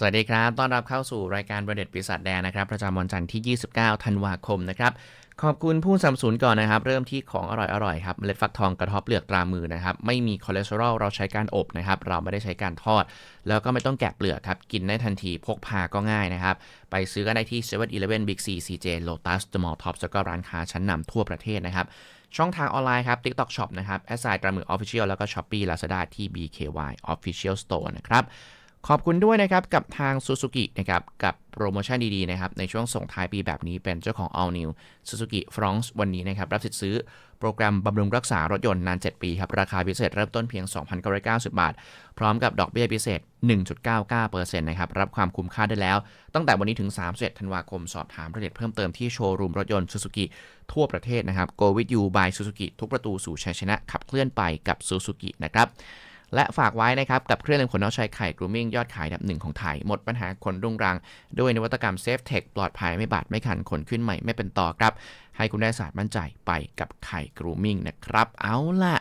สวัสดีครับ ต้อนรับเข้าสู่รายการประเด็ดปีศาจแดงนะครับ ประจำวันจันทร์ที่ 29 ธันวาคมนะครับ ขอบคุณผู้สนับสนุนก่อนนะครับ เริ่มที่ของอร่อยๆครับ เมล็ดฟักทองกระทบเปลือกตรามือนะครับ ไม่มีคอเลสเตอรอล เราใช้การอบนะครับ เราไม่ได้ใช้การทอด แล้วก็ไม่ต้องแกะเปลือกครับ กินได้ทันที พกพาก็ง่ายนะครับ ไปซื้อกันได้ที่7 e เ e ่ e อ Big C CJ Lotus The Mall Tops แล้วก็ร้านค้าชั้นนำทั่วประเทศนะครับ ช่องทางออนไลน์ครับ TikTok Shop นะครับแอสไซตรามือ Official แล้วก็ Shopee Lazada ที่ BKY Official Store นะครับ ขอบคุณด้วยนะครับกับทาง Suzuki นะครับกับโปรโมชั่นดีๆนะครับในช่วงส่งท้ายปีแบบนี้เป็นเจ้าของ All New Suzuki France วันนี้นะครับรับสิทธิ์ซื้อโปรแกรมบำรุงรักษารถยนต์นาน 7 ปีครับราคาพิเศษเริ่มต้นเพียง 2,990 บาท พร้อมกับดอกเบี้ยพิเศษ 1.99%นะครับรับความคุ้มค่าได้แล้ว ตั้งแต่วันนี้ถึง 31 ธันวาคมสอบถามรายละเอียดเพิ่มเติมที่โชว์รูมรถยนต์ Suzuki ทั่วประเทศนะครับ Go with you by Suzuki ทุกประตูสู่ชัยชนะขับเคลื่อนไปกับ Suzuki นะครับ และฝากไว้นะครับกับเครื่องเล็มขนนอกชายไข่ grooming ยอดขายอันดับหนึ่งของไทย หมดปัญหาขนรุงรัง ด้วยนวัตกรรม Safe Tech ปลอดภัยไม่บาดไม่คันขนขึ้นใหม่ไม่เป็นต่อครับ ให้คุณได้สารมั่นใจไปกับไข่ grooming นะครับ เอาล่ะ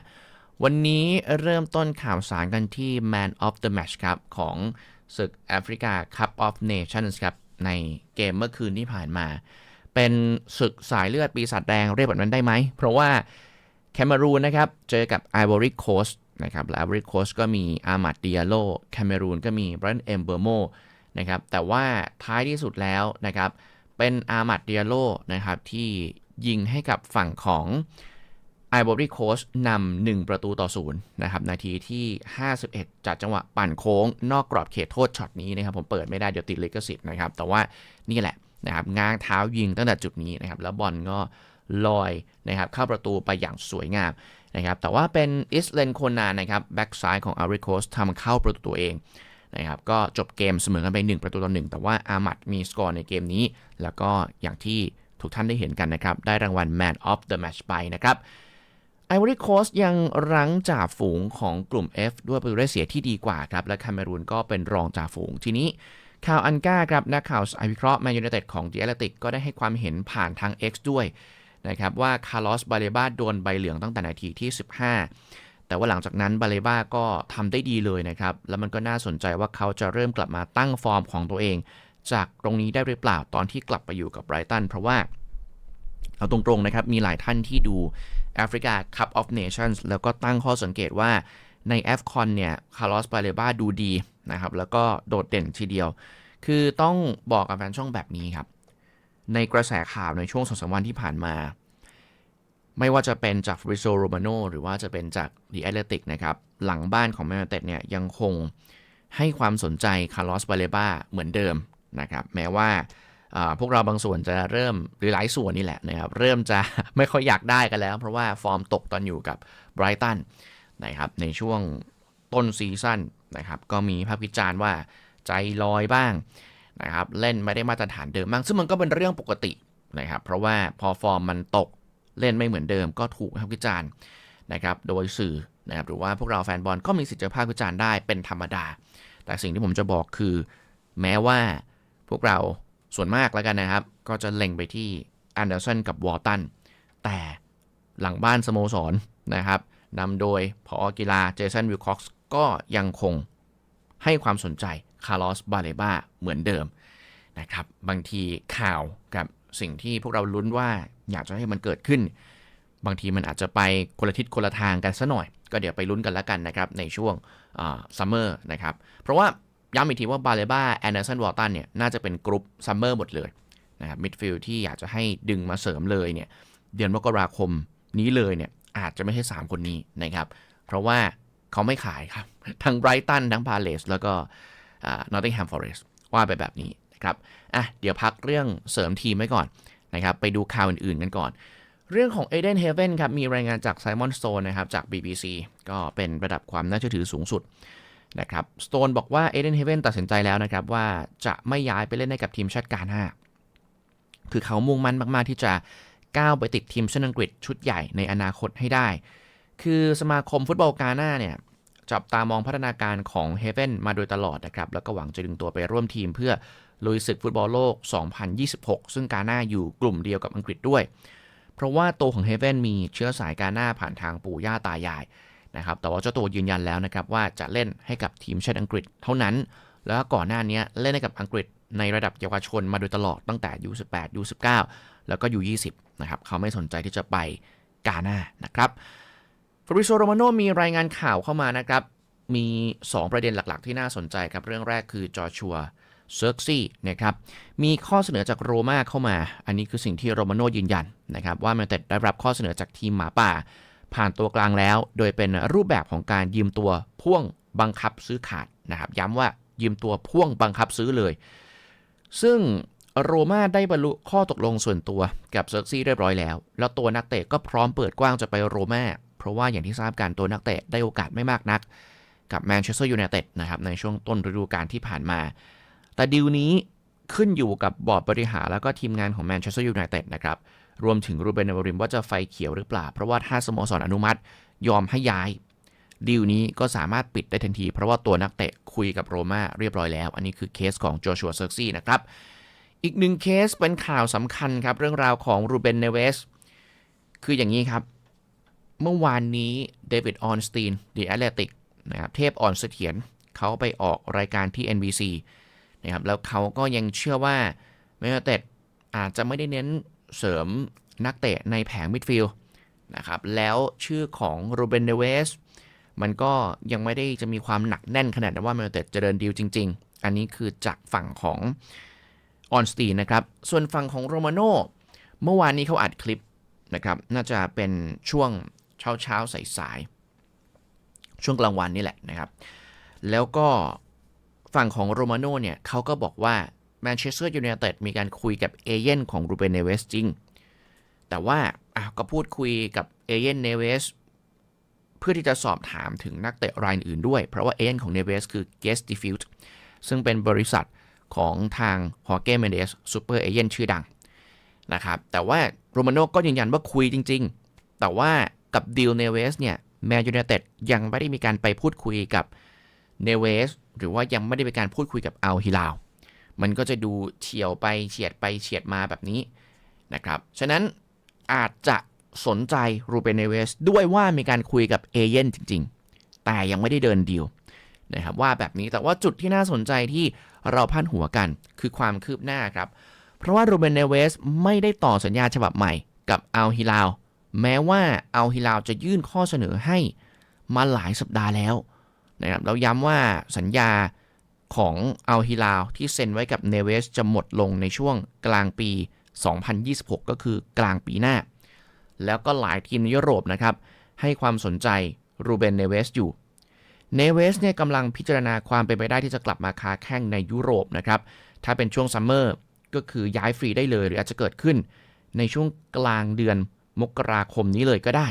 วันนี้เริ่มต้นข่าวสารกันที่ Man of the Match ครับของศึกแอฟริกา Cup of Nations ครับในเกมเมื่อคืนที่ผ่านมา เป็นศึกสายเลือดปีศาจแดงเรียกแบบนั้นได้ไหม เพราะว่าแคนารูนนะครับ เจอกับ Ivory Coast นะครับและ Ivory Coast ก็มีอามัดดิอาโลแคนารูนก็มีบรันเอมเบอร์โมนะครับแต่ว่าท้ายที่สุดแล้วนะครับเป็นอามัดดิอาโลนะครับที่ยิงให้กับฝั่งของ Ivory Coast นำ1ประตูต่อศูนย์นะครับนาทีที่ 51 จากจังหวะปั่นโค้ง นอกกรอบเขตโทษช็อตนี้นะครับผมเปิดไม่ได้เดี๋ยวติดลิขสิทธิ์นะครับแต่ว่านี่แหละนะครับง้างเท้ายิงตั้งแต่จุดนี้นะครับแล้วบอลก็ ลอยนะครับเข้าประตูไปอย่างสวยงามนะครับแต่ว่าเป็นอิสเลนโคนานะครับแบ็กซ้ายของอาริโคสทำเข้าประตูตัวเองนะครับก็จบเกมเสมอกันไป 1 ประตูต่อ 1 แต่ว่าอามัดมีสกอร์ในเกมนี้ แล้วก็อย่างที่ทุกท่านได้เห็นกันนะครับ ได้รางวัล Man of the Match ไปนะครับไอวอรี่โคสยังรั้งจ่าฝูงของกลุ่ม F ด้วยประตูได้เสียที่ดีกว่าครับ และคาเมรูนก็เป็นรองจ่าฝูงทีนี้ข่าวอันก้าครับนักข่าวไอวิเคราะห์แมนยูไนเต็ดของดีแอตติกก็ได้ให้ความเห็นผ่านทาง X ด้วย นะครับว่าคาร์ลอสบาเลบาโดนใบเหลืองตั้งแต่นาทีที่ 15 แต่ว่าหลังจากนั้นบาเลบาก็ทำได้ดีเลยนะครับ แล้วมันก็น่าสนใจว่าเขาจะเริ่มกลับมาตั้งฟอร์มของตัวเอง จากตรงนี้ได้หรือเปล่าตอนที่กลับไปอยู่กับไบรตันเพราะว่าเอาตรงๆนะครับ มีหลายท่านที่ดูแอฟริกา Cup of Nations แล้วก็ตั้งข้อสังเกตว่าใน f c o n เนี่ยคาร์ลอสบาเลบาดูดีนะครับ แล้วก็โดดเด่นทีเดียว คือต้องบอกกับแฟนช่องแบบนี้ครับ ในกระแสข่าวในช่วงสองสวันที่ผ่านมา ไม่ว่าจะเป็นจากฟริโซโรมาโนหรือว่าจะเป็นจากดีแอตเลติกนะครับ หลังบ้านของแมนเต็ดเนี่ยยังคงให้ความสนใจคาร์ลอสบาเลบาเหมือนเดิมนะครับ แม้ว่าพวกเราบางส่วนจะเริ่มหรือหลายส่วนนี่แหละนะครับ เริ่มจะไม่ค่อยอยากได้กันแล้ว เพราะว่าฟอร์มตกตอนอยู่กับไบรตันนะครับในช่วงต้นซีซั่นนะครับก็มีภาพวิจารณ์ว่าใจลอยบ้าง นะครับเล่นไม่ได้มาตรฐานเดิมบ้างซึ่งมันก็เป็นเรื่องปกตินะครับเพราะว่าพอฟอร์มมันตกเล่นไม่เหมือนเดิมก็ถูกภาพวิจารณ์นะครับโดยสื่อนะครับหรือว่าพวกเราแฟนบอลก็มีสิทธิ์จะภาพวิจารณ์ได้เป็นธรรมดา แต่สิ่งที่ผมจะบอกคือ แม้ว่าพวกเราส่วนมากแล้วกันนะครับ ก็จะเล็งไปที่แอนเดอร์สันกับวอลตันแต่หลังบ้านสโมสรนะครับนำโดยพอกีฬาเจสันวิลคอกส์ก็ยังคงให้ความสนใจ คาร์ลอสบาเลบาเหมือนเดิมนะครับบางทีข่าวกับสิ่งที่พวกเราลุ้นว่าอยากจะให้มันเกิดขึ้น บางทีมันอาจจะไปคนละทิศคนละทางกันซะหน่อย ก็เดี๋ยวไปลุ้นกันแล้วกันนะครับในช่วงซัมเมอร์นะครับเพราะว่าย้ำอีกทีว่าบาเลบ้าแอนเดอร์สันวอลตันเนี่ยน่าจะเป็นกรุ๊ปซัมเมอร์หมดเลยนะครับมิดฟิลด์ที่อยากจะให้ดึงมาเสริมเลยเนี่ยเดือนมกราคมนี้เลยเนี่ยอาจจะไม่ใช่ 3 คนนี้นะครับ เพราะว่าเขาไม่ขายครับ ทั้งไบรตันทั้งพาเลสแล้วก็ นอตติงแฮมฟอเรสต์ว่าไปแบบนี้นะครับอะเดี๋ยวพักเรื่องเสริมทีมไว้ก่อนนะครับไปดูข่าวอื่นๆกันก่อน เรื่องของเอเดนเฮเวนครับมีรายงานจากไซมอนสโตนนะครับจาก BBC ก็เป็นระดับความน่าเชื่อถือสูงสุดนะครับสโตนบอกว่าเอเดนเฮเวนตัดสินใจแล้วนะครับ ว่าจะไม่ย้ายไปเล่นในกับทีมชาติกาหน้า คือเขามุ่งมั่นมาก ๆ ที่จะก้าวไปติดทีมชาติอังกฤษชุดใหญ่ในอนาคตให้ได้ คือสมาคมฟุตบอลกาหน้าเนี่ย จับตามองพัฒนาการของเฮเวนมาโดยตลอดนะครับ แล้วก็หวังจะดึงตัวไปร่วมทีมเพื่อลุยศึกฟุตบอลโลก 2026 ซึ่งกาหน้าอยู่กลุ่มเดียวกับอังกฤษด้วย เพราะว่าตัวของเฮเวนมีเชื้อสายกาหน้าผ่านทางปู่ย่าตายายนะครับ แต่ว่าเจ้าตัวยืนยันแล้วนะครับว่าจะเล่นให้กับทีมชาติอังกฤษเท่านั้น แล้วก่อนหน้านี้เล่นให้กับอังกฤษในระดับเยาวชนมาโดยตลอดตั้งแต่ U18 U19 แล้วก็ U20 นะครับ เขาไม่สนใจที่จะไปกาหน้านะครับ ฟริโซโรมาโนมีรายงานข่าวเข้ามานะครับ มี 2 ประเด็นหลักๆ ที่น่าสนใจครับ เรื่องแรกคือจอชัวเซิร์กซี่นะครับ มีข้อเสนอจากโรม่าเข้ามา อันนี้คือสิ่งที่โรมาโนยืนยันนะครับ ว่าแมนเต็ดได้รับข้อเสนอจากทีมหมาป่า ผ่านตัวกลางแล้ว โดยเป็นรูปแบบของการยืมตัวพ่วงบังคับซื้อขาดนะครับ ย้ำว่ายืมตัวพ่วงบังคับซื้อเลย ซึ่งโรม่าได้บรรลุข้อตกลงส่วนตัวกับเซิร์กซี่เรียบร้อยแล้ว แล้วตัวนักเตะก็พร้อมเปิดกว้างจะไปโรม่า ราะว่าอย่างที่ทราบกันตัวนักเตะได้โอกาสไม่มากนัก กับแมนเชสเตอร์ยูไนเต็ดนะครับในช่วงต้นฤดูกาลที่ผ่านมา แต่ดีลนี้ขึ้นอยู่กับบอร์ดบริหารแล้วก็ทีมงานของแมนเชสเตอร์ยูไนเต็ดนะครับรวมถึงรูเบนอเมริมว่าจะไฟเขียวหรือเปล่า เพราะว่าถ้าสโมสรอนุมัติยอมให้ย้ายดีลนี้ก็สามารถปิดได้ทันที เพราะว่าตัวนักเตะคุยกับโรม่าเรียบร้อยแล้ว อันนี้คือเคสของโจชัวเซอร์ซี่นะครับ อีกหนึ่งเคสเป็นข่าวสำคัญครับ เรื่องราวของรูเบนเนเวส คืออย่างนี้ครับ เมื่อวานนี้เดวิดออนสตีนดีแอตเลติกนะครับเทพอ่อนเสถียรเขาไปออกรายการที่ NBC นะครับแล้วเขาก็ยังเชื่อว่าแมนยูเต็ดอาจจะไม่ได้เน้นเสริมนักเตะในแผงมิดฟิลด์นะครับแล้วชื่อของรูเบนเนเวสมันก็ยังไม่ได้จะมีความหนักแน่นขนาดนั้นว่าแมนยูเต็ดจะเดินดีลจริง ๆ อันนี้คือจากฝั่งของออนสตีนนะครับ ส่วนฝั่งของโรมาโนเมื่อวานนี้เขาอัดคลิปนะครับ น่าจะเป็นช่วง เช้าเช้าๆสายช่วงกลางวันนี่แหละนะครับ แล้วก็ฝั่งของโรมาโนเนี่ยเขาก็บอกว่าแมนเชสเตอร์ยูไนเต็ดมีการคุยกับเอเย่นของรูเบนเนเวสจริง แต่ว่าอะก็พูดคุยกับเอเย่นเนเวสเพื่อที่จะสอบถามถึงนักเตะรายอื่นด้วย เพราะว่าเอเย่นของเนเวสคือ Guest Diffuse ซึ่งเป็นบริษัทของทางฮอเก้เมเดสซูเปอร์เอเย่นชื่อดังนะครับ แต่ว่าโรมาโนก็ยืนยันว่าคุยจริง ๆ แต่ว่า กับดิลเนเวสเนี่ยแมนยูไนเต็ดยังไม่ได้มีการไปพูดคุยกับเนเวสหรือว่ายังไม่ได้มีการพูดคุยกับอัลฮิลาลมันก็จะดูเฉียวไปเฉียดไปเฉียดมาแบบนี้นะครับ ฉะนั้นอาจจะสนใจรูเบนเนเวสด้วยว่ามีการคุยกับเอเย่นจริง ๆ แต่ยังไม่ได้เดินดีลนะครับว่าแบบนี้แต่ว่าจุดที่น่าสนใจที่เราพันหัวกันคือความคืบหน้าครับ เพราะว่ารูเบนเนเวสไม่ได้ต่อสัญญาฉบับใหม่กับอัลฮิลาล แม้ว่าอัลฮิลาลจะยื่นข้อเสนอให้มาหลายสัปดาห์แล้วนะครับแล้วย้ำว่าสัญญาของอัลฮิลาลที่เซ็นไว้กับเนเวสจะหมดลงในช่วงกลางปี 2026 ก็คือกลางปีหน้า แล้วก็หลายทีมในยุโรปนะครับ ให้ความสนใจรูเบนเนเวสอยู่เนเวสเนี่ยกำลังพิจารณาความเป็นไปได้ที่จะกลับมาค้าแข่งในยุโรปนะครับ ถ้าเป็นช่วงซัมเมอร์ก็คือย้ายฟรีได้เลย หรืออาจจะเกิดขึ้นในช่วงกลางเดือน มกราคมนี้เลยก็ได้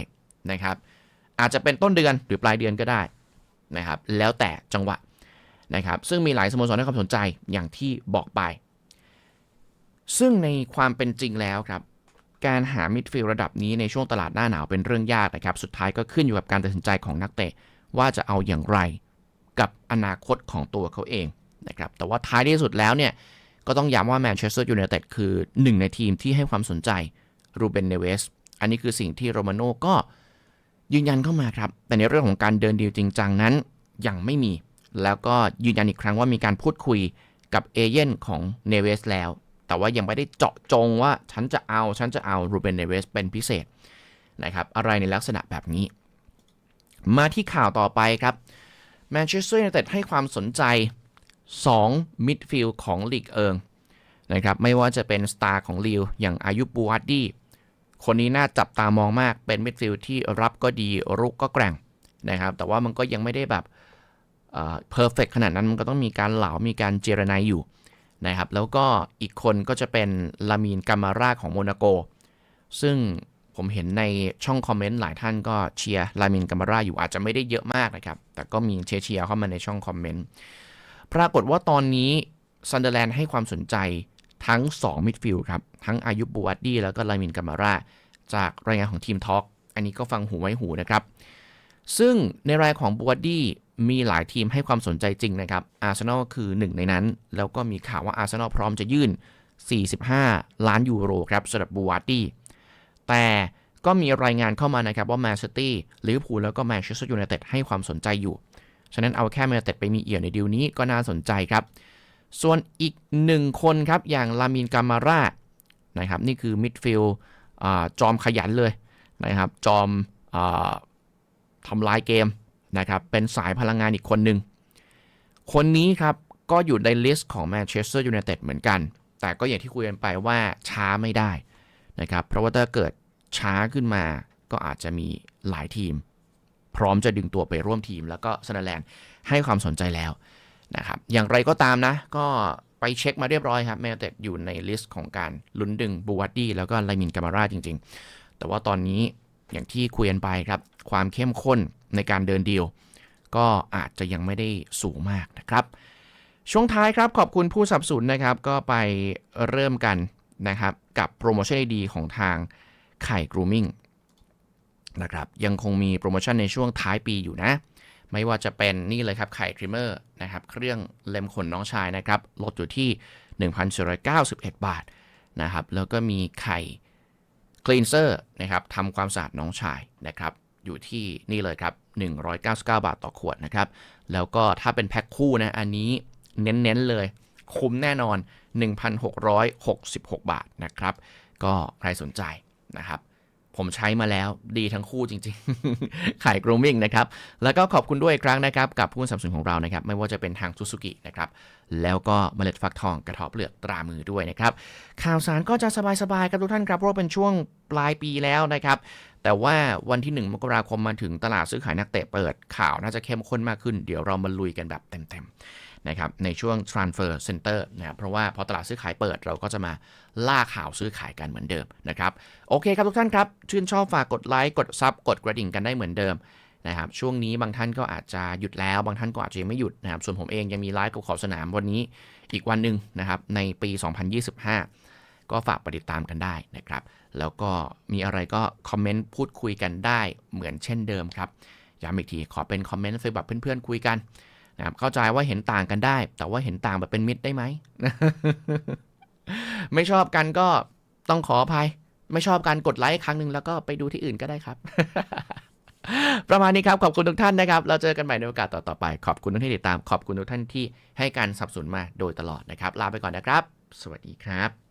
นะครับ อาจจะเป็นต้นเดือนหรือปลายเดือนก็ได้นะครับ แล้วแต่จังหวะนะครับ ซึ่งมีหลายสโมสรให้ความสนใจอย่างที่บอกไป ซึ่งในความเป็นจริงแล้วครับ การหามิดฟิลด์ระดับนี้ในช่วงตลาดหน้าหนาวเป็นเรื่องยากนะครับ สุดท้ายก็ขึ้นอยู่กับการตัดสินใจของนักเตะว่าจะเอาอย่างไรกับอนาคตของตัวเขาเองนะครับ แต่ว่าท้ายที่สุดแล้วเนี่ยก็ต้องย้ำว่าแมนเชสเตอร์ยูไนเต็ดคือหนึ่งในทีมที่ให้ความสนใจรูเบนเนเวส อันนี้คือสิ่งที่โรมาโน่ก็ยืนยันเข้ามาครับ แต่ในเรื่องของการเดินดีลจริงจังนั้นยังไม่มี แล้วก็ยืนยันอีกครั้งว่ามีการพูดคุยกับเอเย่นของเนเวสแล้ว แต่ว่ายังไม่ได้เจาะจงว่าฉันจะเอา ฉันจะเอารูเบนเนเวสเป็นพิเศษนะครับอะไรในลักษณะแบบนี้ มาที่ข่าวต่อไปครับแมนเชสเตอร์ยูไนเต็ดให้ความสนใจ 2 มิดฟิลด์ของลีกเอิงนะครับไม่ว่าจะเป็นสตาร์ของลีวอย่างอายุบูฮัดดี้ คนนี้น่าจับตามองมากเป็นมิดฟิลด์ที่รับก็ดีรุกก็แกร่งนะครับ แต่ว่ามันก็ยังไม่ได้แบบเพอร์เฟกขนาดนั้นมันก็ต้องมีการเหลา มีการเจรนายอยู่นะครับ แล้วก็อีกคนก็จะเป็นลามีนกามาราของโมนาโก ซึ่งผมเห็นในช่องคอมเมนต์หลายท่านก็เชียร์ลามินกามาร่าอยู่อาจจะไม่ได้เยอะมากนะครับ แต่ก็มีเชียร์เข้ามาในช่องคอมเมนต์ ปรากฏว่าตอนนี้ซันเดอร์แลนด์ให้ความสนใจ ทั้ง 2 มิดฟิลด์ครับ ทั้งอายุบูวัดดี้แล้วก็ลามินกามาราจากรายงานของทีมทอล์กอันนี้ก็ฟังหูไว้หูนะครับ ซึ่งในรายของบูวัดดี้มีหลายทีมให้ความสนใจจริงนะครับอาร์เซนอลคือหนึ่งในนั้น แล้วก็มีข่าวว่าอาร์เซนอลพร้อมจะยื่น 45 ล้านยูโรครับสำหรับบูวัดดี้แต่ก็มีรายงานเข้ามานะครับว่าแมนซิตี้ลิเวอร์พูลแล้วก็แมนเชสเตอร์ยูไนเต็ดให้ความสนใจอยู่ ฉะนั้นเอาแค่เมลเต็ดไปมีเอี่ยวในดีลนี้ก็น่าสนใจครับ ส่วนอีกหนึ่งคนครับ อย่างลามินกามาร่านะครับนี่คือมิดฟิลด์จอมขยันเลยนะครับจอมอทำลายเกมนะครับเป็นสายพลังงานอีกคนหนึ่ง คนนี้ครับก็อยู่ในลิสต์ของแมนเชสเตอร์ยูไนเต็ดเหมือนกัน แต่ก็อย่างที่คุยกันไปว่าช้าไม่ได้นะครับเพราะว่าถ้าเกิดช้าขึ้นมาก็อาจจะมีหลายทีม พร้อมจะดึงตัวไปร่วมทีม แล้วก็สนแลนด์ให้ความสนใจแล้ว นะครับอย่างไรก็ตามนะ ก็ไปเช็คมาเรียบร้อยครับแมนเต็ดอยู่ในลิสต์ของการลุ้นดึงบูวัตดี้แล้วก็ไลมินกามาร่าจริง ๆ แต่ว่าตอนนี้อย่างที่คุยกันไปครับ ความเข้มข้นในการเดินดีลก็อาจจะยังไม่ได้สูงมากนะครับ ช่วงท้ายครับขอบคุณผู้สับสนนะครับ ก็ไปเริ่มกันนะครับ กับโปรโมชั่นดีของทางไข่ grooming นะครับยังคงมีโปรโมชั่นในช่วงท้ายปีอยู่นะ ไม่ว่าจะเป็นนี่เลยครับไข่ทริมเมอร์นะครับเครื่องเล็มขนน้องชายนะครับลดอยู่ที่ 1,491 บาทนะครับแล้วก็มีไข่คลีนเซอร์นะครับทำความสะอาดน้องชายนะครับอยู่ที่นี่เลยครับ 199 บาทต่อขวดนะครับ แล้วก็ถ้าเป็นแพ็คคู่นะ อันนี้เน้นๆเลย คุ้มแน่นอน 1,666 บาทนะครับ ก็ใครสนใจนะครับ ผมใช้มาแล้วดีทั้งคู่จริงๆ ขาย grooming นะครับ แล้วก็ขอบคุณด้วยอีกครั้งนะครับ กับผู้สนับสนุนของเรานะครับ ไม่ว่าจะเป็นทางซูซูกินะครับ แล้วก็เมล็ดฟักทองกระเทบเปลือกตรามือด้วยนะครับ ข่าวสารก็จะสบายๆครับทุกท่านครับ เพราะเป็นช่วงปลายปีแล้วนะครับ แต่ว่าวันที่ 1 มกราคมมาถึงตลาดซื้อขายนักเตะเปิดข่าวน่าจะเข้มข้นมากขึ้น เดี๋ยวเรามาลุยกันแบบเต็มๆ นะครับในช่วง transfer center นะครับเพราะว่าพอตลาดซื้อขายเปิดเราก็จะมาล่าข่าวซื้อขายกันเหมือนเดิมนะครับโอเคครับทุกท่านครับ ชื่นชอบฝากกดไลค์กดซับกดกระดิ่งกันได้เหมือนเดิมนะครับช่วงนี้บางท่านก็อาจจะหยุดแล้วบางท่านก็อาจจะยังไม่หยุดนะครับส่วนผมเองยังมีไลฟ์กับขอบสนามวันนี้อีกวันหนึ่งนะครับในปี 2025 ก็ฝากไปติดตามกันได้นะครับ แล้วก็มีอะไรก็คอมเมนต์พูดคุยกันได้เหมือนเช่นเดิมครับย้ำอีกทีขอเป็นคอมเมนต์แบบเพื่อนๆคุยกัน นะครับเข้าใจว่าเห็นต่างกันได้ แต่ว่าเห็นต่างแบบเป็นมิตรได้ไหม ไม่ชอบกันก็ต้องขออภัย ไม่ชอบกันกดไลค์ครั้งหนึ่งแล้วก็ไปดูที่อื่นก็ได้ครับ ประมาณนี้ครับ ขอบคุณทุกท่านนะครับ เราเจอกันใหม่ในโอกาสต่อๆไป ขอบคุณทุกท่านที่ติดตาม ขอบคุณทุกท่านที่ให้การสนับสนุนมาโดยตลอดนะครับ ลาไปก่อนนะครับ สวัสดีครับ